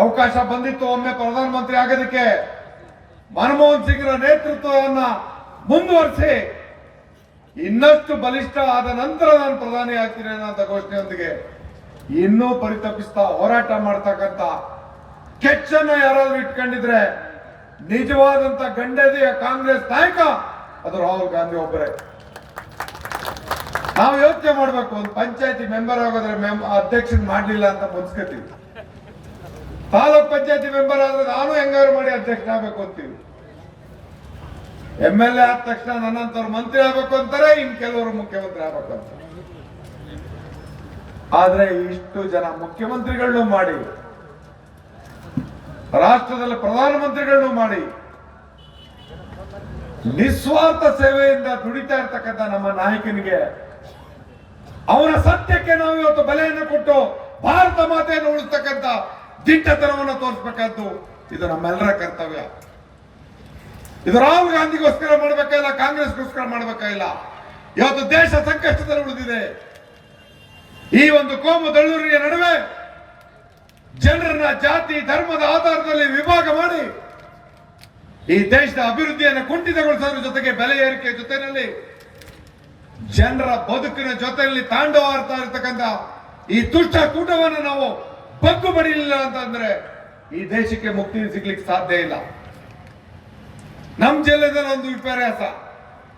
ಅವಕಾಶ ಬಂದಿತ್ತು ಒಮ್ಮೆ ಪ್ರಧಾನಮಂತ್ರಿ ಆಗೋದಕ್ಕೆ. ಮನಮೋಹನ್ ಸಿಂಗ್ರ ನೇತೃತ್ವವನ್ನ ಮುಂದುವರಿಸಿ. ಇನ್ನಷ್ಟು ಬಲಿಷ್ಠ ಆದ ನಂತರ ನಾನು ಪ್ರಧಾನಿ ಆಗ್ತೀನಿ ಅಂತ ಘೋಷಣೆಯೊಂದಿಗೆ. ಇನ್ನೂ ಪರಿತಪಿಸ್ತಾ ಹೋರಾಟ ಮಾಡ್ತಕ್ಕಂಥ ಕೆಚ್ಚನ್ನ ಯಾರಾದ್ರೂ ಇಟ್ಕೊಂಡಿದ್ರೆ ನಿಜವಾದಂತ ಗಂಡದೆಯ ಕಾಂಗ್ರೆಸ್ ನಾಯಕ ಅದು ರಾಹುಲ್ ಗಾಂಧಿ ಒಬ್ಬರೇ. ನಾವು ಯೋಚನೆ ಮಾಡ್ಬೇಕು, ಒಂದು ಪಂಚಾಯತಿ ಮೆಂಬರ್ ಆಗೋದ್ರೆ ಅಧ್ಯಕ್ಷನ್ ಮಾಡ್ಲಿಲ್ಲ ಅಂತ ಮುನ್ಸ್ಕತೀವಿ ಪಂಚಾಯತಿ ಮೆಂಬರ್ ಆದ್ರೆ ನಾನು ಹೆಂಗಾರು ಮಾಡಿ ಅಧ್ಯಕ್ಷ ಆಗ್ಬೇಕು ಅಂತೀವಿ. ಎಂ ಎಲ್ ಎ ಆದ ತಕ್ಷಣ ನನ್ನಂತವ್ರು ಮಂತ್ರಿ ಆಗ್ಬೇಕು ಅಂತಾರೆ, ಇನ್ ಕೆಲವರು ಮುಖ್ಯಮಂತ್ರಿ ಆಗ್ಬೇಕು ಅಂತ ಆದ್ರೆ ಇಷ್ಟು ಜನ ಮುಖ್ಯಮಂತ್ರಿಗಳನ್ನು ಮಾಡಿ, ರಾಷ್ಟ್ರದಲ್ಲಿ ಪ್ರಧಾನಮಂತ್ರಿಗಳನ್ನು ಮಾಡಿ, ನಿಸ್ವಾರ್ಥ ಸೇವೆಯಿಂದ ದುಡಿತಾ ಇರ್ತಕ್ಕಂಥ ನಮ್ಮ ನಾಯಕನಿಗೆ ಅವನ ಸತ್ಯಕ್ಕೆ ನಾವು ಇವತ್ತು ಬೆಲೆಯನ್ನು ಕೊಟ್ಟು ಭಾರತ ಮಾತೆಯನ್ನು ಉಳಿಸ್ತಕ್ಕಂಥ ದಿಟ್ಟತನವನ್ನು ತೋರಿಸಬೇಕಾದ್ದು ಇದು ನಮ್ಮೆಲ್ಲರ ಕರ್ತವ್ಯ. ಇದು ರಾಹುಲ್ ಗಾಂಧಿಗೋಸ್ಕರ ಮಾಡಬೇಕಾಗಿಲ್ಲ ಕಾಂಗ್ರೆಸ್ಗೋಸ್ಕರ ಮಾಡಬೇಕಾಗಿಲ್ಲ ಇವತ್ತು ದೇಶ ಸಂಕಷ್ಟದಲ್ಲಿ ಉಳಿದಿದೆ. ಈ ಒಂದು ಕೋಮು ದಳ್ಳೂರಿಯ ನಡುವೆ ಜನರನ್ನ ಜಾತಿ, ಧರ್ಮದ ಆಧಾರದಲ್ಲಿ ವಿಭಾಗ ಮಾಡಿ ಈ ದೇಶದ ಅಭಿವೃದ್ಧಿಯನ್ನು ಕುಂಠಿತಗೊಳಿಸೋದ್ರ ಜೊತೆಗೆ ಬೆಲೆ ಏರಿಕೆ ಜೊತೆಯಲ್ಲಿ ಜನರ ಬದುಕಿನ ಜೊತೆಯಲ್ಲಿ ತಾಂಡವಾಡ್ತಾ ಇರ್ತಕ್ಕಂಥ ಈ ದುಷ್ಟ ಕೂಟವನ್ನು ನಾವು ಬಗ್ಗು ಬಡಿಲಿಲ್ಲ ಅಂತಂದ್ರೆ ಈ ದೇಶಕ್ಕೆ ಮುಕ್ತಿ ಸಿಗ್ಲಿಕ್ಕೆ ಸಾಧ್ಯ ಇಲ್ಲ. ನಮ್ ಜಿಲ್ಲೆದಲ್ಲಿ ಒಂದು ವಿಪರ್ಯಾಸ.